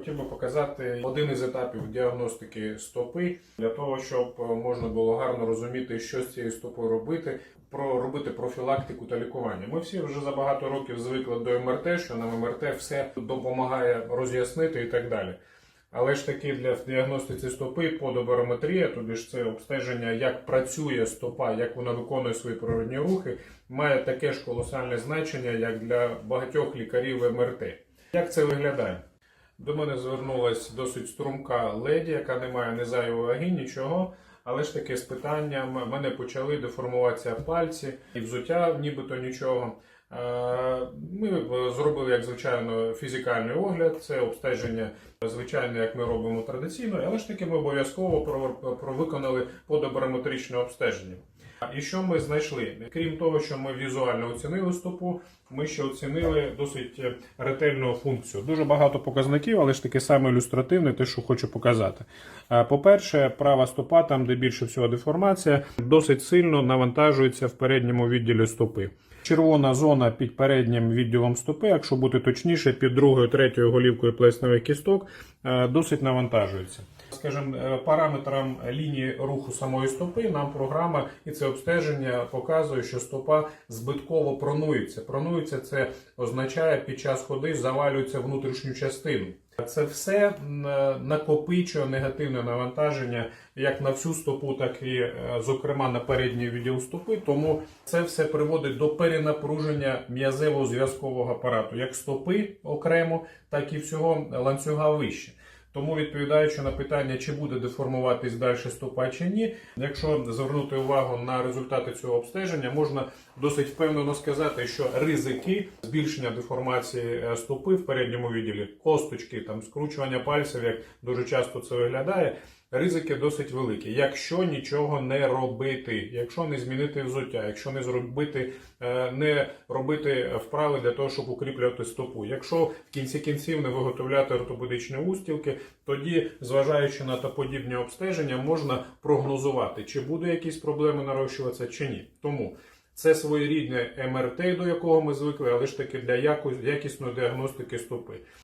Хотів би показати один із етапів діагностики стопи для того, щоб е, можна було гарно розуміти, що з цією стопою робити, про робити профілактику та лікування. Ми всі вже за багато років звикли до МРТ, що нам МРТ все допомагає роз'яснити і так далі. Але ж таки для діагностиці стопи подобарометрія, тобі ж це обстеження, як працює стопа, як вона виконує свої природні рухи, має таке ж колосальне значення, як для багатьох лікарів МРТ. Як це виглядає? До мене звернулася досить струмка леді, яка не має ні зайвої ваги, нічого. Але ж таки з питанням мене почали деформуватися пальці і взуття, нібито нічого. Е, Ми зробили, як звичайно, фізикальний огляд, це обстеження, звичайно, як ми робимо традиційно, але ж таки ми обов'язково виконали подобарометричне обстеження. І що ми знайшли? Крім того, що ми візуально оцінили стопу, ми ще оцінили досить ретельну функцію. Дуже багато показників, але ж таки саме ілюстративне, те, що хочу показати. Е, По-перше, права стопа, там, де більше всього деформація, досить сильно навантажується в передньому відділі стопи. Червона зона під переднім відділом стопи, якщо бути точніше, під другою, третьою голівкою плесневих кісток, е, досить навантажується. Скажімо, е, параметрам лінії руху самої стопи нам програма і це обстеження показує, що стопа збитково пронується. Пронується це означає під час ходи завалюється внутрішню частину. Це все е, накопичує негативне навантаження як на всю стопу, так і, е, зокрема, на передній відділ стопи. Тому це все приводить до перенапруження м'язево зв'язкового апарату, як стопи окремо, так і всього ланцюга вище. Тому відповідаючи на питання, чи буде деформуватись далі стопа чи ні, якщо звернути увагу на результати цього обстеження, можна досить впевнено сказати, що ризики збільшення деформації е, стопи в передньому відділі, косточки, там скручування пальців, як дуже часто це виглядає. Ризики досить великі, якщо нічого не робити, якщо не змінити взуття, якщо не зробити, е, не робити вправи для того, щоб укріплювати стопу. Якщо в кінці кінців не виготовляти ортопедичні устілки, тоді, зважаючи на та подібні обстеження, можна прогнозувати, чи буде якісь проблеми нарощуватися, чи ні. Тому це своєрідне МРТ, до якого ми звикли, але ж таки для якісної діагностики стопи.